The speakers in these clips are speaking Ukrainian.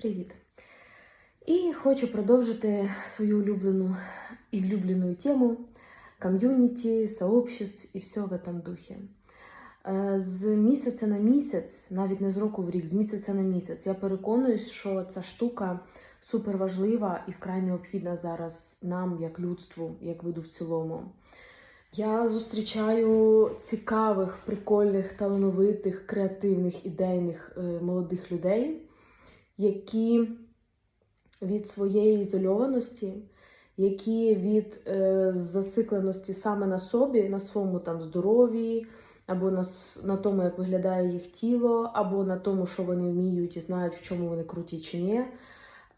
Привіт! І хочу продовжити свою улюблену ізлюблену тему ком'юніті, сообществ і все в этом духі. Е, З місяця на місяць, навіть не з року в рік, з місяця на місяць, я переконуюсь, що ця штука супер важлива і вкрай необхідна зараз нам, як людству, як виду в цілому. Я зустрічаю цікавих, прикольних, талановитих, креативних, ідейних е, молодих людей, які від своєї ізольованості, які від е, зацикленості саме на собі, на своєму там здоров'ї, або на, на тому, як виглядає їх тіло, або на тому, що вони вміють і знають, в чому вони круті чи ні.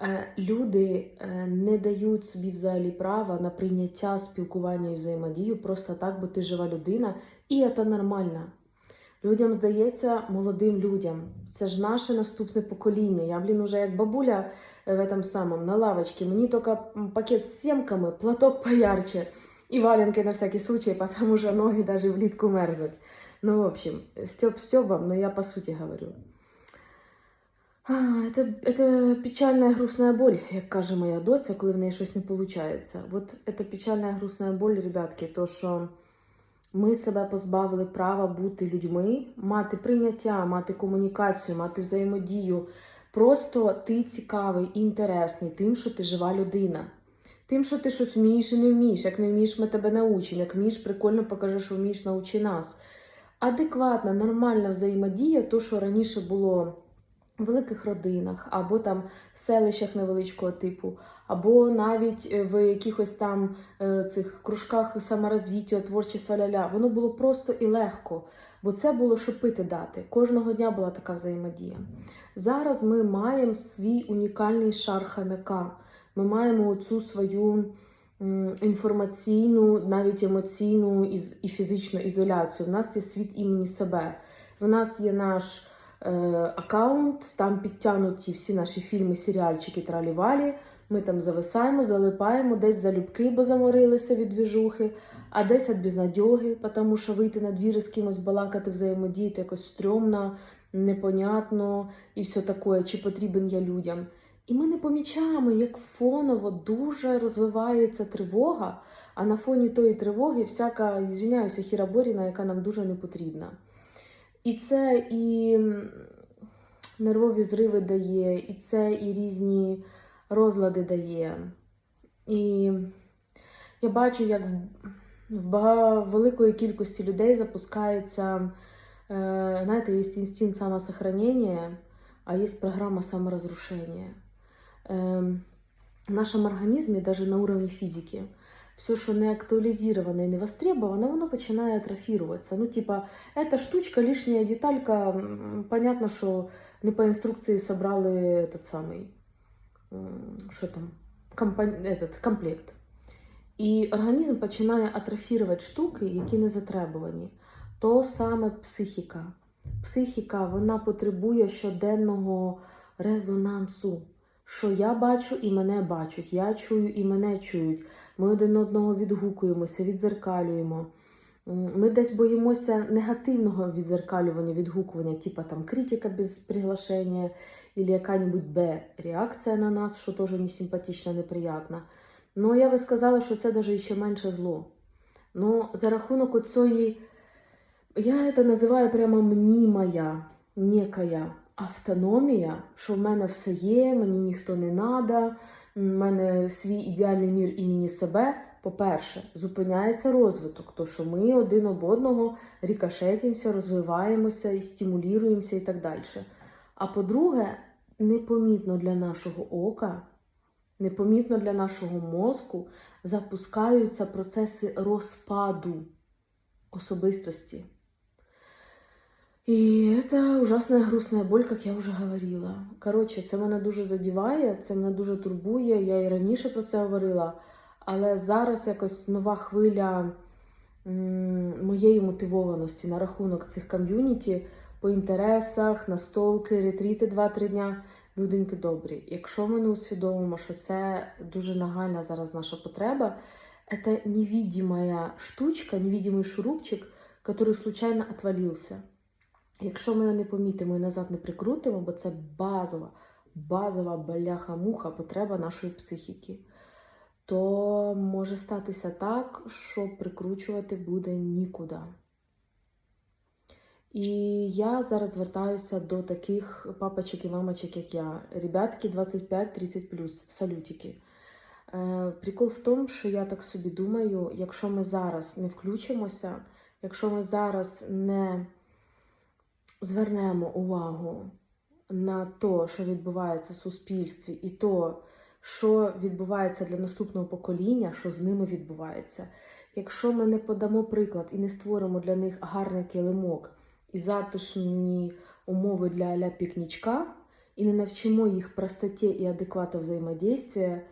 Е, Люди е, не дають собі взагалі права на прийняття спілкування і взаємодію просто так, бо ти жива людина, і це нормально. Людям здається, молодим людям, це ж наше наступне покоління. Я, блін, уже як бабуля е, в этом самом, на лавочці, мені тільки м, пакет з сімками, платок поярче і валенки на всякий случай, потому що ноги даже влітку мерзнуть. Ну, в общем, стёб стёбом, но я по сути говорю. А, Это, это печальная грустная боль, як каже моя доця, коли в неї щось не виходить. От це печальна грустна боль, ребятки, то що ми себе позбавили права бути людьми, мати прийняття, мати комунікацію, мати взаємодію. Просто ти цікавий інтересний тим, що ти жива людина. Тим, що ти щось вмієш і не вмієш. Як не вмієш, ми тебе научимо. Як вмієш, прикольно покажи, що вмієш, научи нас. Адекватна, нормальна взаємодія, то, що раніше було великих родинах, або там в селищах невеличкого типу, або навіть е, в якихось там е, цих кружках саморозвіття, творчества ля-ля. Воно було просто і легко, бо це було що пити дати. Кожного дня була така взаємодія. Зараз ми маємо свій унікальний шар хам'яка. Ми маємо цю свою інформаційну, навіть емоційну і фізичну ізоляцію. У нас є світ імені себе. У нас є наш аккаунт, там підтягнуті всі наші фільми, серіальчики, тралівалі. Ми там зависаємо, залипаємо, десь залюбки, бо заморилися від двіжухи, а десь від безнадьоги, тому що вийти на двір з кимось балакати, взаємодіяти якось стрьомно, непонятно і все таке, чи потрібен я людям. І ми не помічаємо, як фоново дуже розвивається тривога, а на фоні тої тривоги всяка, звіняюся, хіраборіна, яка нам дуже не потрібна. І це і нервові зриви дає, і це і різні розлади дає. І я бачу, як в, великої кількості людей запускається, е, знаєте, є інстинкт самосохранення, а є програма саморазрушения. Эм, в нашем организме, даже на уровне физики, все, що не актуалізовано і не востребовано, воно починає атрофіруватися. Ну, типа, эта штучка, лишняя деталька, м, понятно, що не по інструкції собрали этот самий, м, що там, компон- этот, комплект. І організм починає атрофірувати штуки, які не затребувані. То саме психіка. Психіка вона потребує щоденного резонансу. Що я бачу і мене бачать, я чую і мене чують. Ми один одного відгукуємося, відзеркалюємо. Ми десь боїмося негативного відзеркалювання, відгукування, типа там критика без приглашення, або яка-небудь Б реакція на нас, що теж не симпатична, неприятна. Ну, я би сказала, що це навіть ще менше зло. Ну, за рахунок оцієї, я це називаю прямо мнімая, некая автономія, що в мене все є, мені ніхто не треба, в мене свій ідеальний мір імені себе. По-перше, зупиняється розвиток, то що ми один об одного рікошетимося, розвиваємося і стимулюємося і так далі. А по-друге, непомітно для нашого ока, непомітно для нашого мозку запускаються процеси розпаду особистості. І це ужасна грустна боль, як я вже говорила. Коротше, це мене дуже задіває, це мене дуже турбує. Я і раніше про це говорила, але зараз якось нова хвиля моєї мотивованості на рахунок цих ком'юніті по інтересах, настолки, ретріти 2-3 дня. Люденьки добрі. Якщо ми не усвідомимо, що це дуже нагальна зараз наша потреба, це невидимая штучка, невидимий шурупчик, який случайно отвалився. Якщо ми його не помітимо і назад не прикрутимо, бо це базова, базова бляха-муха потреба нашої психіки, то може статися так, що прикручувати буде нікуди. І я зараз звертаюся до таких папочок і мамочок, як я. Ребятки 25-30+, салютики. Е, прикол в тому, що я так собі думаю, якщо ми зараз не включимося, якщо ми зараз не звернемо увагу на те, що відбувається в суспільстві, і то, що відбувається для наступного покоління, що з ними відбувається. Якщо ми не подамо приклад і не створимо для них гарний килимок і затишні умови для аля пікнічка, і не навчимо їх простоті і адеквату взаємодействия,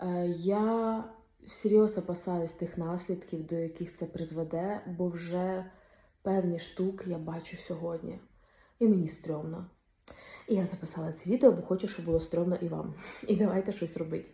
е, я всерйоз опасаюсь тих наслідків, до яких це призведе, бо вже певні штуки я бачу сьогодні. І мені стрьомно. І я записала це відео, бо хочу, щоб було стрьомно і вам. І давайте щось робити.